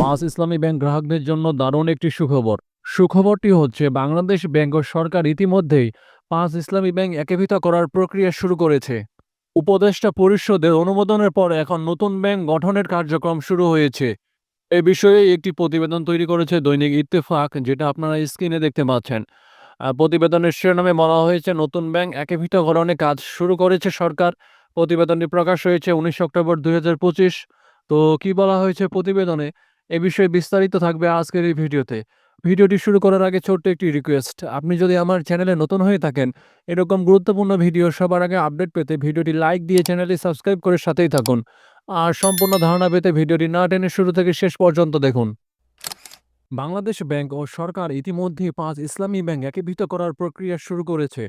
পাঁচ ইসলামী ব্যাংক গ্রাহকদের জন্য দারুণ একটি সুখবর। সুখবরটি হচ্ছে, বাংলাদেশ ব্যাংক ও সরকার ইতিমধ্যেই পাঁচ ইসলামী ব্যাংক একীভূত করার প্রক্রিয়া শুরু করেছে। উপদেষ্টা পরিষদের অনুমোদনের পর এখন নতুন ব্যাংক গঠনের কার্যক্রম শুরু হয়েছে। এ বিষয়ে একটি প্রতিবেদন তৈরি করেছে দৈনিক ইত্তেফাক, যেটা আপনারা স্ক্রিনে দেখতে পাচ্ছেন। প্রতিবেদনের শিরোনামে বলা হয়েছে, নতুন ব্যাংক একীভূতকরণে কাজ শুরু করেছে সরকার। প্রতিবেদনটি প্রকাশ হয়েছে উনিশ অক্টোবর দুই হাজার পঁচিশ। তো কি বলা হয়েছে প্রতিবেদনে? এ বিষয়ে বিস্তারিত থাকবে আজকের এই ভিডিওতে। ভিডিওটি শুরু করার আগে ছোট্ট একটি রিকোয়েস্ট আপনি যদি আমার চ্যানেলে নতুন হয়ে থাকেন, এরকম গুরুত্বপূর্ণ ভিডিও সবার আগে আপডেট পেতে ভিডিওটি লাইক দিয়ে চ্যানেলটি সাবস্ক্রাইব করে সাথেই থাকুন। আর সম্পূর্ণ ধারণা পেতে ভিডিওটি না টেনে শুরু থেকে শেষ পর্যন্ত দেখুন। বাংলাদেশ ব্যাংক ও সরকার ইতিমধ্যেই পাঁচ ইসলামী ব্যাংক একীভূত করার প্রক্রিয়া শুরু করেছে।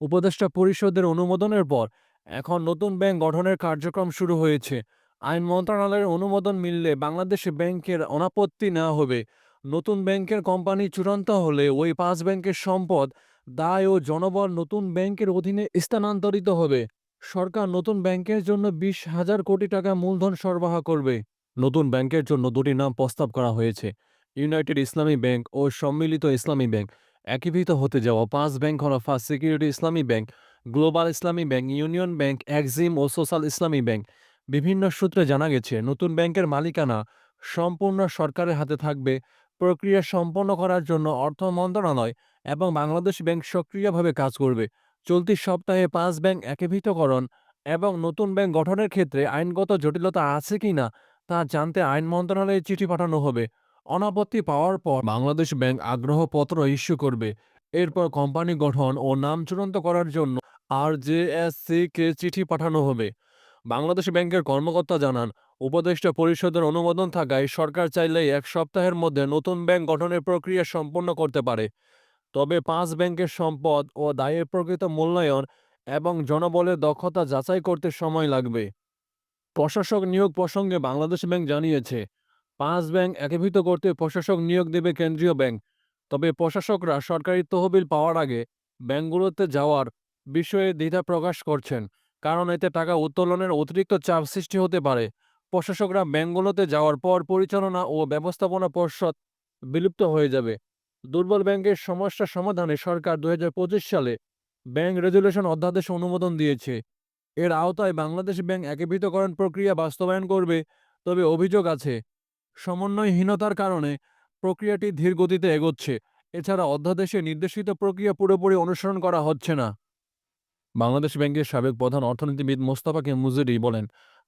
উপদেষ্টা পরিষদের অনুমোদনের পর এখন নতুন ব্যাংক গঠনের কার্যক্রম শুরু হয়েছে। আইন মন্ত্রণালয়ের অনুমোদন মিললে বাংলাদেশ ব্যাংকের অনাপত্তি নেওয়া হবে। নতুন ব্যাংকের কোম্পানি চূড়ান্ত হলে ওই পাঁচ ব্যাংকের সম্পদ, দায় ও জনবল নতুন ব্যাংকের অধীনে স্থানান্তরিত হবে। সরকার নতুন ব্যাংকের জন্য বিশ হাজার কোটি টাকা মূলধন সরবরাহ করবে। নতুন ব্যাংকের জন্য দুটি নাম প্রস্তাব করা হয়েছে। ইউনাইটেড ইসলামী ব্যাংক ও সম্মিলিত ইসলামী ব্যাংক। একীভূত হতে যাওয়া পাঁচ ব্যাংক হল first security Islami bank, global Islami bank, union bank, Exim ও সোশ্যাল ইসলামী ব্যাংক। বিভিন্ন সূত্রে জানা গেছে, নতুন ব্যাংকের মালিকানা সম্পূর্ণ সরকারের হাতে থাকবে। প্রক্রিয়া সম্পন্ন করার জন্য অর্থ মন্ত্রণালয় এবং বাংলাদেশ ব্যাংক সক্রিয়ভাবে কাজ করবে। চলতি সপ্তাহে পাঁচ ব্যাংক একীভূতকরণ এবং নতুন ব্যাংক গঠনের ক্ষেত্রে আইনগত জটিলতা আছে কিনা তা জানতে আইন মন্ত্রণালয়ে চিঠি পাঠানো হবে। অনাপত্তি পাওয়ার পর বাংলাদেশ ব্যাংক আগ্রহপত্র ইস্যু করবে। এরপর কোম্পানি গঠন ও নাম চূড়ান্ত করার জন্য আর জে কে চিঠি পাঠানো হবে। বাংলাদেশ ব্যাংকের কর্মকর্তা জানান, উপদেষ্টা পরিষদের অনুমোদন থাকায় সরকার চাইলেই এক সপ্তাহের মধ্যে নতুন ব্যাংক গঠনের প্রক্রিয়া সম্পন্ন করতে পারে। তবে পাঁচ ব্যাংকের সম্পদ ও দায়ের প্রকৃত মূল্যায়ন এবং জনবলের দক্ষতা যাচাই করতে সময় লাগবে। প্রশাসক নিয়োগ প্রসঙ্গে বাংলাদেশ ব্যাংক জানিয়েছে, পাঁচ ব্যাংক একীভূত করতে প্রশাসক নিয়োগ দেবে কেন্দ্রীয় ব্যাংক। তবে প্রশাসকরা সরকারি তহবিল পাওয়ার আগে ব্যাংকগুলোতে যাওয়ার বিষয়ে দ্বিধা প্রকাশ করছেন। কারণ এতে টাকা উত্তোলনের অতিরিক্ত চাপ সৃষ্টি হতে পারে। প্রশাসকরা ব্যাংকগুলোতে যাওয়ার পর পরিচালনা ও ব্যবস্থাপনা পর্ষদ বিলুপ্ত হয়ে যাবে। দুর্বল ব্যাংকের সমস্যা সমাধানে সরকার দু হাজার পঁচিশ সালে ব্যাংক রেজুলেশন অধ্যাদেশ অনুমোদন দিয়েছে। এর আওতায় বাংলাদেশ ব্যাংক একীভূতকরণ প্রক্রিয়া বাস্তবায়ন করবে তবে অভিযোগ আছে। সমন্বয়হীনতার কারণে প্রক্রিয়াটি ধীর গতিতে এগোচ্ছে। এছাড়া অধ্যাদেশে নির্দেশিত প্রক্রিয়া পুরোপুরি অনুসরণ করা হচ্ছে না। বাংলাদেশ ব্যাংকের সাবেক প্রধান অর্থনীতিবিদ মোস্তাফাকে মুজুরি বলেন,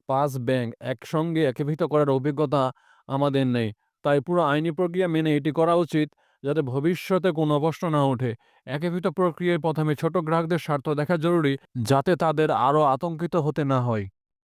পাঁচ ব্যাংক একসঙ্গে একীভূত করার অভিজ্ঞতা আমাদের নেই। তাই পুরো আইনি প্রক্রিয়া মেনে এটি করা উচিত যাতে ভবিষ্যতে কোনো প্রশ্ন না ওঠে। একীভূত প্রক্রিয়ায় প্রথমে ছোট গ্রাহকদের স্বার্থ দেখা জরুরি যাতে তাদের আরও আতঙ্কিত হতে না হয়।